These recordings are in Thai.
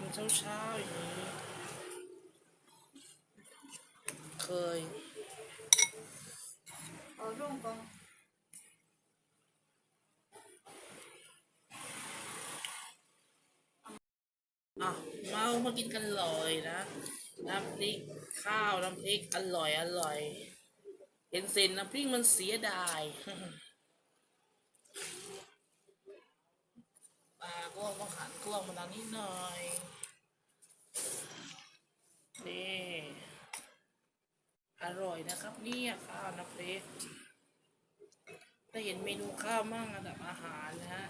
ามเช้าเช้าอย่างนี้ เคย ở luôn con อะมามากินกันเลยนะ น้ำพริกข้าว น้ำพริกอร่อยอร่อย เห็นเส้นน้ำพริกมันเสียดาย ปลาก็มาหันกล้องมาทางนี้หน่อย นี่ อร่อยนะครับเนี่ยข้าวน้ำพริกได้เห็นเมนูข้าวมั่งอันดับอาหารนะฮะ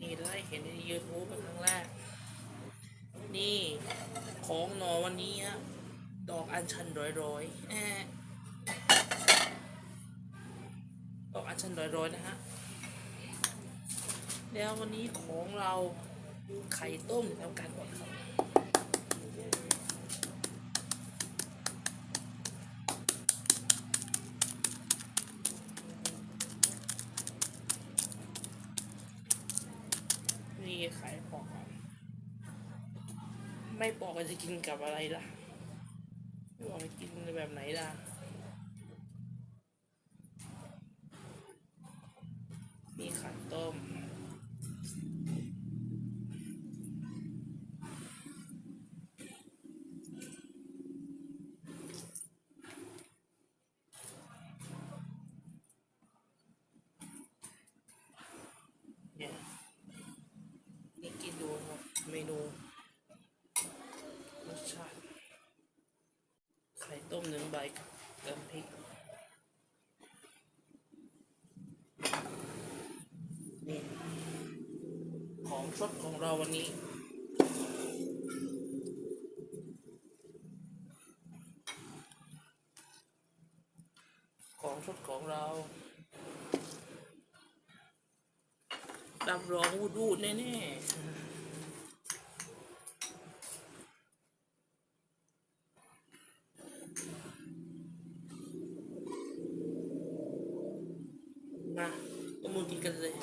นี่ได้เห็นในยูทูบเป็นครั้งแรก นี่ของหนอวันนี้ฮะ ดอกอัญชันร้อยๆแอะดอกอัญชันร้อยๆนะฮะ แล้ววันนี้ของเราไข่ต้มทำการก่อนครับนี่ไข่ปอกไม่ปอกจะกินกับอะไรล่ะไม่ปอกจะกินแบบไหนล่ะ เมนูรสชาติไข่ต้มหนึ่งใบกับน้ำพริกนี่ของสดของเราวันนี้ของสดของเรารับรองวูดวูดแน่ๆมา ก็มูกินกันเลย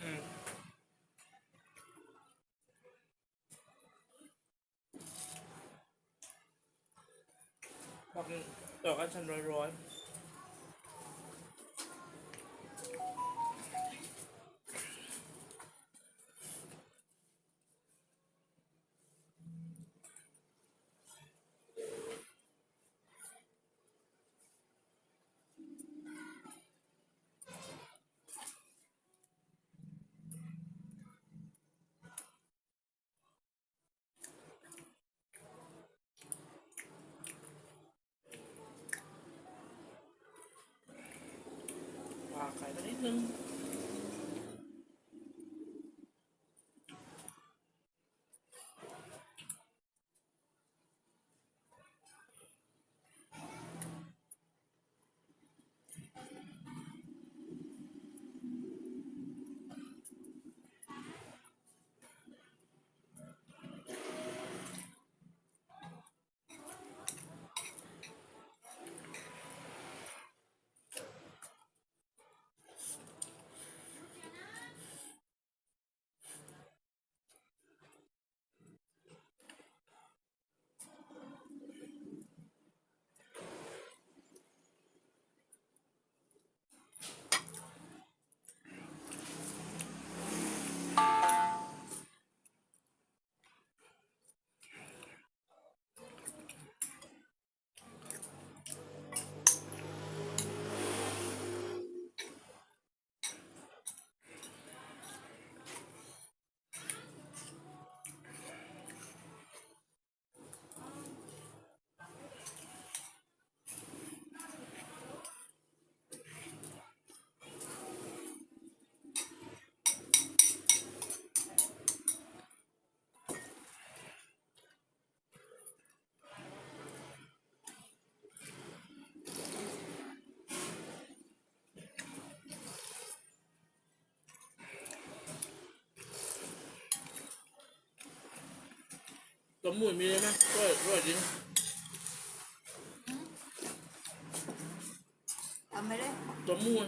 อืม บอกดอกอันชันร้อยๆ ป ตัวหมุนมีเลยไหมร่อยร่อยจริงทำไม่ได้ตัวหมุน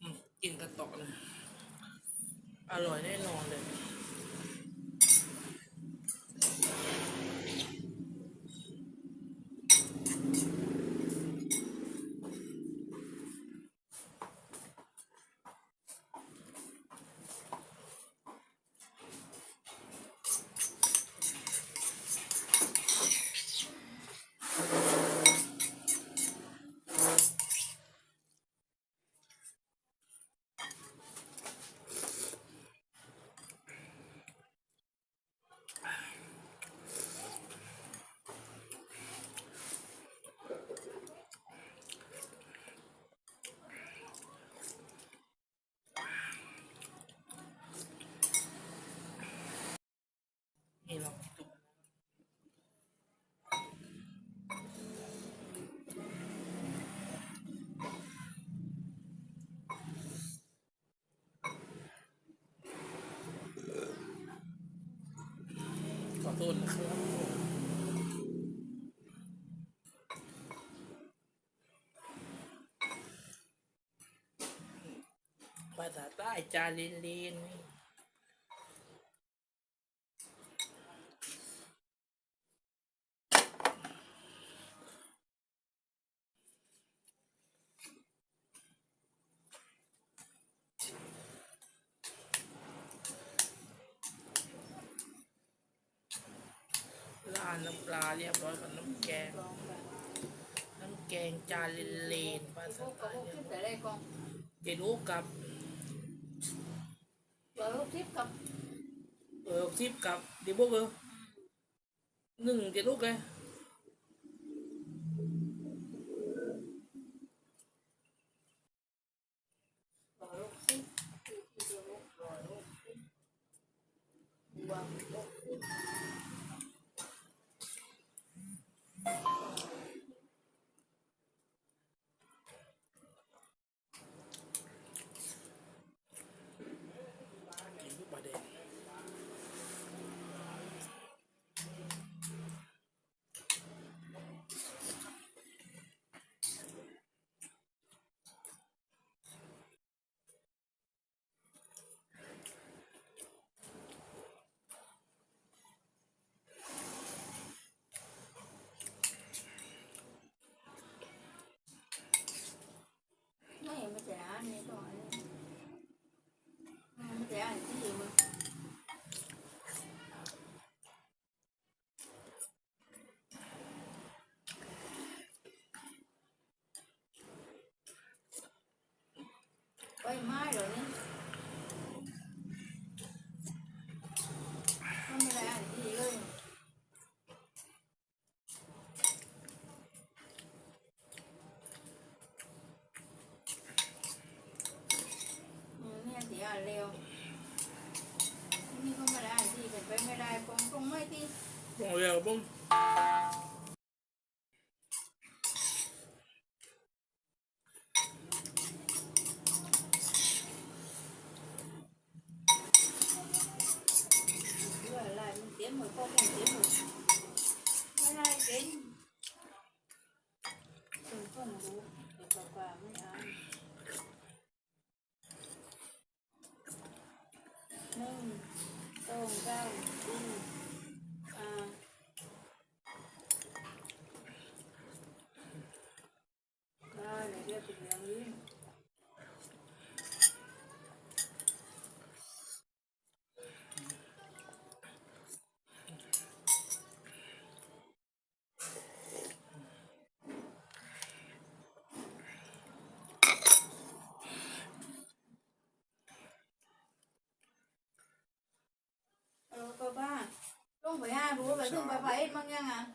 อืมกินกระตอกเลย อร่อยแน่นอนเลย นนะครับภาษาใต้จาลินลิน ร้านน้ำปลาเรียบร้อยกับน้ำแกงลองไปน้ำแกงจานเลนเลนภาพษาวกใต้กับพวกเรียทิกพย์แต่ได้กองเจรู้กับร้อยหกทิพย์กับเออทิพย์กับเดี๋ยวพวกเออหนึ่งเจรู้ไงร้ นึ่งสองสามสี่อ่าได้เลยเรียกเป็นอย่างนี้ เออป้าป้